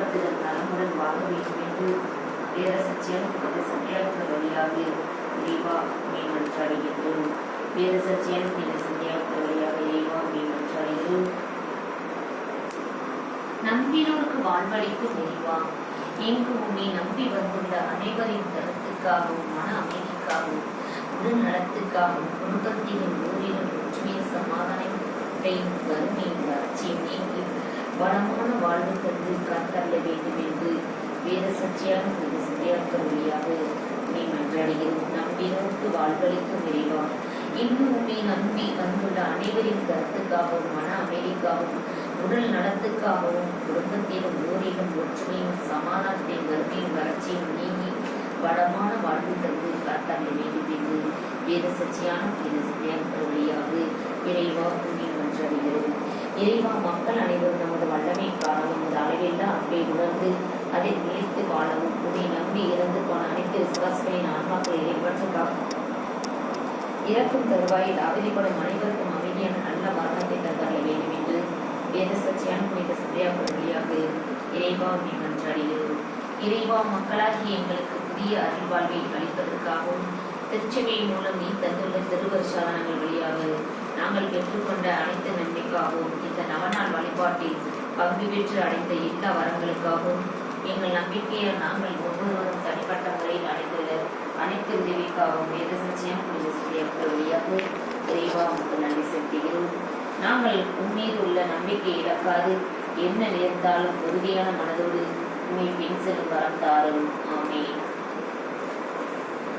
வழிபடுத்துதல் நலமுடன் வாழ வேண்டும் என்று வேத சத்தியம் புனித வழியாக இறைவா மேம்படுத்தப்படுகின்றோம் வேத சத்தியம் புனித சத்தியாகிற வழியாக இறைவா மேம்படுத்தப்படுகிறோம் நம்பினோருக்கு வாழ்வழிப்பு இறைவா எங்கு உன்னை நம்பி வந்துள்ள அனைவரின் கருத்துக்காகவும் மன அமைதிக்காகவும் உடல் நலத்துக்காகவும் குடும்பத்திலும் ஊரிலும் ஒற்றுமையும் சமாதானத்தையும் வறுமையும் வறட்சியும் நீங்கி வளமான வாழ்வு தந்து காத்தள்ள வேண்டும் என்று வேத சத்தியாக வேத சிந்தையாக்க வழியாக நீ மன்றாடுகிறோம். நம்பினோருக்கு வாழ்வளிக்கும் இறைவா இன்னும் உண்மை நம்பி வந்துள்ள அனைவரின் கருத்துக்காகவும் மன அமைதிக்காகவும் உடல் நலத்துக்காகவும் குடும்பத்திலும் ஊரிலும் ஒற்றுமையும் சமாதானத்தையும் வறுமையும் வறட்சியும் நீங்கி வளமான வாழ்வு தந்து காத்தள்ள வேண்டும் என்று வேத சர்ச்சையான வேத சிந்தையாக்க வழியாக இறைவா உண்மை மன்றாடுகிறோம். இறைவா மக்கள் அனைவரும் நமது வல்லமை காரணம் நமது அளவில்லா அன்பை உணர்ந்து அதை நிலைத்து வாழவும். உன்னை நம்பி இறந்து போன அனைத்து விசுவாசிகளின் ஆன்மாக்களை இறைவற்றுக்காக இறக்கும் தருவாயில் அவதிப்படும் அனைவருக்கும் அமைதியான நல்ல மரணத்தை தந்தள்ள வேண்டும் என்று வேத சச்சியான புனித சத்தியாக வழியாக இறைவா உன்னை மன்றாடுகிறோம். இறைவா மக்களாகிய எங்களுக்கு புதிய அறிவாழ்வை அளிப்பதற்காகவும் திருச்சபை மூலம் நீ தந்துள்ள திருவருஷாதனங்கள் வழியாக நாங்கள் பெற்றுக்கொண்ட அனைத்து நன்மைக்காகவும் இந்த நவநாள் வழிபாட்டில் பங்கு பெற்று அடைந்த எல்லா வரங்களுக்காகவும் எங்கள் நம்பிக்கையை நாங்கள் ஒவ்வொருவரும் தனிப்பட்ட முறையில் அடைந்துள்ள அனைத்து உதவிக்காகவும் வேத சச்சியம் பூஜை செய்யப்பட்ட வழியாக இறைவா உங்களுக்கு நன்றி செலுத்துகிறோம். நாங்கள் உம்மீது உள்ள நம்பிக்கை இழக்காது. என்ன நேர்ந்தாலும் உறுதியான மனதோடு உண்மை பின் செல்லும் வரம் தாரும். ஆமே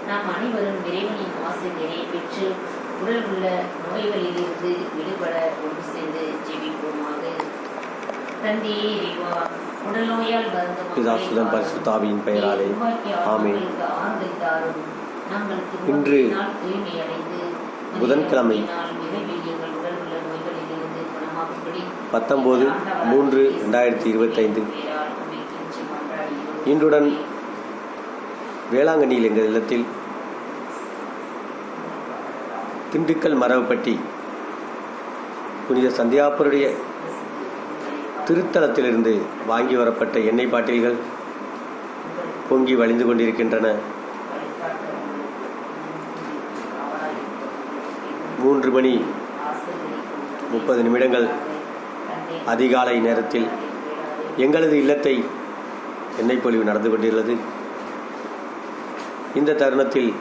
நாம் அனைவரும் இறைவனின் ஆசிரியரை பெற்று உடல் உள்ள நோய்களிலிருந்து விடுபட ஒன்று சேர்ந்து ஜெபிப்போமாக தந்தையே இறைவா. பரிசுத்தாவியின் பெயராலே. இன்று புதன்கிழமை பத்தொம்போது மூன்று ரெண்டாயிரத்தி இருபத்தைந்து. இன்றுடன் வேளாங்கண்ணியில் எங்கள் இல்லத்தில் திண்டுக்கல் மரபப்பட்டி புனித சந்தியாப்பருடைய திருத்தலத்திலிருந்து வாங்கி வரப்பட்ட எண்ணெய் பாட்டில்கள் பொங்கி வழிந்து கொண்டிருக்கின்றன. மூன்று மணி முப்பது நிமிடங்கள் அதிகாலை நேரத்தில் எங்களது இல்லத்தை எண்ணெய் பொழிவு நடந்து கொண்டிருந்தது. இந்த தருணத்தில்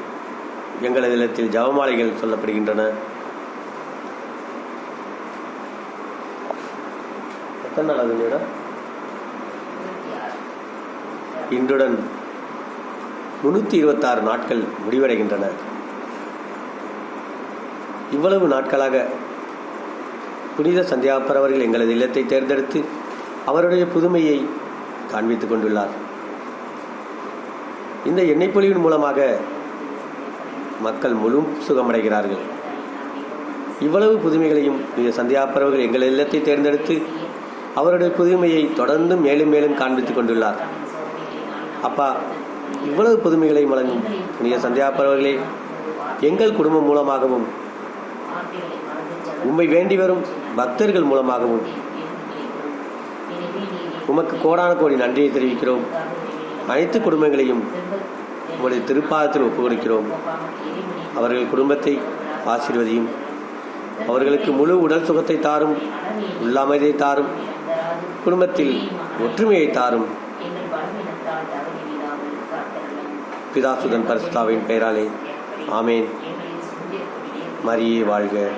எங்களது இல்லத்தில் ஜபமாலைகள் சொல்லப்படுகின்றன. எத்தனை நாள் ஆகுது மேடம் இன்றுடன் முன்னூற்றி இருபத்தாறு நாட்கள் முடிவடைகின்றன. இவ்வளவு நாட்களாக புனித சந்தியாப்பர் அவர்கள் எங்களது இல்லத்தை தேர்ந்தெடுத்து அவருடைய புதுமையை காண்பித்துக் கொண்டுள்ளார். இந்த எண்ணெய் பொழிவின் மூலமாக மக்கள் முழு சுகமடைகிறார்கள். இவ்வளவு புதுமைகளையும் இந்த சந்தியாப்பறவர்கள் எங்கள் இல்லத்தை தேர்ந்தெடுத்து அவருடைய புதுமையை தொடர்ந்து மேலும் மேலும் காண்பித்துக் கொண்டுள்ளார். அப்பா இவ்வளவு புதுமைகளை வழங்கும் புனித சந்தியாப்பறவர்களே எங்கள் குடும்பம் மூலமாகவும் உம்மை வேண்டி வரும் பக்தர்கள் மூலமாகவும் உமக்கு கோடான கோடி நன்றியை தெரிவிக்கிறோம். அனைத்து குடும்பங்களையும் உங்களுடைய திருப்பாதத்தில் ஒப்புக்கொடுக்கிறோம். அவர்கள் குடும்பத்தை ஆசீர்வதியும். அவர்களுக்கு முழு உடல் சுகத்தை தாரும் உள்ளாமதை தாரும் குடும்பத்தில் ஒற்றுமையை தாரும். பிதாசுதன் பரிசுதாவின் பெயராலே ஆமேன். மரியே வாழ்க.